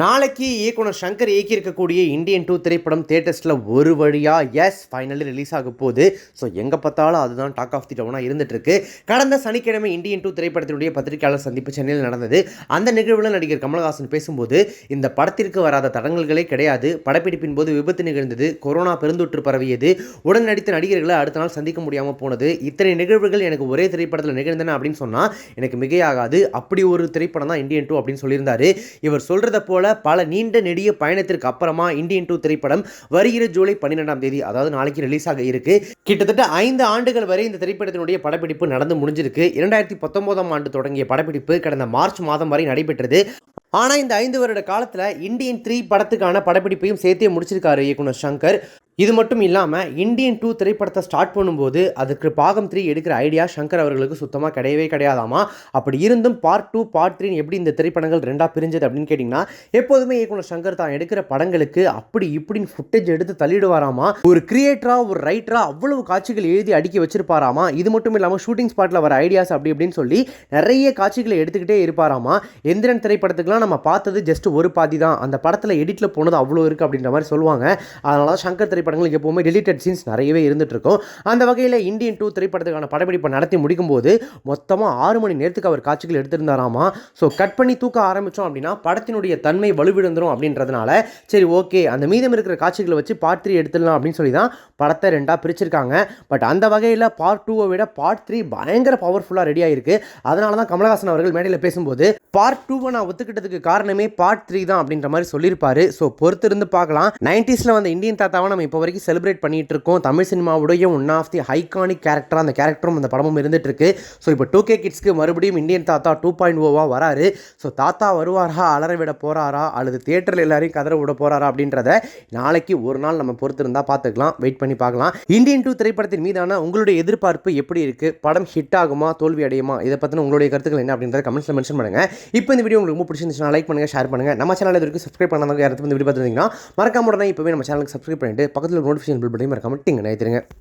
நாளைக்கு இயக்குனர் Shankar இயக்கியிருக்கக்கூடிய Indian two திரைப்படம் தேட்டர்ஸில் ஒரு வழியாக எஸ் ஃபைனலி ரிலீஸ் ஆக போகுது. ஸோ எங்கே பார்த்தாலும் அதுதான் டாக் ஆஃப் தி டவுனாக இருந்துகிட்ருக்கு கடந்த சனிக்கிழமை இந்தியன் டூ திரைப்படத்தினுடைய பத்திரிகையாளர் சந்திப்பு சென்னையில் நடந்தது. அந்த நிகழ்வில் நடிகர் கமலஹாசன் பேசும்போது இந்த படத்திற்கு வராத தடங்கல்களே கிடையாது. படப்பிடிப்பின் போது விபத்து நிகழ்ந்தது. கொரோனா பெருந்தொற்று பரவியது. உடன் நடித்த நடிகர்களை அடுத்த நாள் சந்திக்க முடியாமல் போனது. இத்தனை நிகழ்வுகள் எனக்கு ஒரே திரைப்படத்தில் நிகழ்ந்தன அப்படின்னு சொன்னால் எனக்கு மிகையாகாது. அப்படி ஒரு திரைப்படம் தான் இந்தியன் டூ அப்படின்னு சொல்லியிருந்தார். இவர் சொல்கிறத போல பல நீண்ட நெடிய பயணத்திற்கு அப்புறமா இந்தியன் டூ திரைப்படம் வருகிற ஜூலை பன்னிரெண்டாம் தேதி அதாவது நாளைக்கு ரிலீஸ் ஆக இருக்கு. கிட்டத்தட்ட ஐந்து ஆண்டுகள் வரை இந்த திரைப்படத்தினுடைய படப்பிடிப்பு நடந்து முடிஞ்சிருக்கு. இரண்டாயிரத்தி பத்தொன்பதாம் ஆண்டு தொடங்கிய படப்பிடிப்பு கடந்த மார்ச் மாதம் வரை நடைபெற்றது. ஆனால் இந்த ஐந்து வருட காலத்தில் இந்தியன் த்ரீ படத்துக்கான படப்பிடிப்பையும் சேர்த்தே முடிச்சிருக்காரு இயக்குனர் சங்கர். இது மட்டும் இல்லாமல் இந்தியன் டூ திரைப்படத்தை ஸ்டார்ட் பண்ணும்போது அதுக்கு பாகம் த்ரீ எடுக்கிற ஐடியா சங்கர் அவர்களுக்கு சுத்தமாக கிடையவே கிடையாதாமா? அப்படி இருந்தும் பார்ட் டூ பார்ட் த்ரீ எப்படி இந்த திரைப்படங்கள் ரெண்டாக பிரிஞ்சது அப்படின்னு கேட்டிங்கன்னா எப்போதுமே இயக்குனர் சங்கர் தான் எடுக்கிற படங்களுக்கு அப்படி இப்படின்னு ஃபுட்டேஜ் எடுத்து தள்ளிடுவாராமா? ஒரு கிரியேட்டராக ஒரு ரைட்டராக அவ்வளவு காட்சிகள் எழுதி அடுக்கி வச்சிருப்பாராமா? இது மட்டும் இல்லாமல் ஷூட்டிங் ஸ்பாட்டில் வர ஐடியாஸ் அப்படி இப்படின்னு சொல்லி நிறைய காட்சிகளை எடுத்துக்கிட்டே இருப்பாராமா? எந்திரன் திரைப்படத்துக்குலாம் நம்ம பார்த்தது ஜஸ்ட் ஒரு பாதி தான். அந்த படத்தில் எடிட்டில் போனது அவ்வளோ இருக்குது அப்படின்ற மாதிரி சொல்லுவாங்க. அதனால தான் சங்கர் திரைப்படங்களுக்கு எப்போவுமே ரிலேட்டட் சீன்ஸ் நிறையவே இருந்துகிட்ருக்கும் அந்த வகையில் இந்தியன் டூ திரைப்படத்துக்கான படப்பிடிப்பை நடத்தி முடிக்கும் போது மொத்தமாக ஆறு மணி நேரத்துக்கு அவர் காட்சிகள் எடுத்திருந்தாராமா? ஸோ கட் பண்ணி தூக்க ஆரம்பித்தோம் அப்படின்னா படத்தினுடைய தன்மை வலுவிழந்துடும் அப்படின்றதுனால சரி ஓகே அந்த மீதம் இருக்கிற காட்சிகளை வச்சு பார்ட் த்ரீ எடுத்துடலாம் அப்படின்னு சொல்லி தான் படத்தை ரெண்டாக பிரிச்சிருக்காங்க. பட் அந்த வகையில் பார்ட் டூவை விட பார்ட் த்ரீ பயங்கர பவர்ஃபுல்லாக ரெடி ஆகிருக்கு அதனால தான் கமலஹாசன் அவர்கள் மேடையில் பேசும்போது பார்ட் டூவை நான் ஒத்துக்கிட்டதுக்கு காரணமே பார்ட் த்ரீ தான் அப்படின்ற மாதிரி சொல்லியிருப்பாரு. ஸோ பொறுத்து இருந்து பார்க்கலாம் நைன்டிஸில் வந்த இந்தியன் தாத்தாவை நம்ம இப்போ வரைக்கும் செலிப்ரேட் பண்ணிகிட்டு இருக்கோம் Tamil சினிமாவுடைய one of the iconic character அந்த கேரக்டரும் அந்த படமும் இருந்துட்டு இருக்கு ஸோ இப்போ டூ கே கிட்ஸ்க்கு மறுபடியும் இந்தியன் தாத்தா டூ பாயிண்ட் ஓவாக வராரு. ஸோ தாத்தா வருவாரா அலற விட போகிறாரா அல்லது தியேட்டரில் எல்லாரையும் கதற விட போறாரா அப்படின்றத நாளைக்கு ஒரு நாள் நம்ம பொறுத்து இருந்தால் பார்த்துக்கலாம். வெயிட் பண்ணி பார்க்கலாம். இந்தியன் டூ திரைப்படத்தின் மீதான உங்களுடைய எதிர்பார்ப்பு எப்படி இருக்குது படம் ஹிட் ஆகுமா தோல்வி அடையுமா? இதை பற்றின உங்களுடைய கருத்துக்கள் என்ன அப்படின்றத கமெண்ட்ஸில் மென்ஷன் பண்ணுங்க. இப்போ இந்த வீடியோ உங்களுக்கு ரொம்ப பிடிச்சிருந்துச்சுன்னா லைக் பண்ணுங்கள் ஷேர் பண்ணுங்கள் நம்ம சேனல் இது சப்ஸ்கிரைப் பண்ணாதவங்க யாராவது இந்த வீடியோ பார்த்துருந்தீங்கன்னா மறக்காம உடனே இப்போவே நம்ம சேனலுக்கு சப்ஸ்கிரைப் பண்ணிட்டு பக்கத்தில் நோட்டிஃபிகேஷன் பில் பண்ணி மறக்காமல் டிங்க நினைத்துருங்க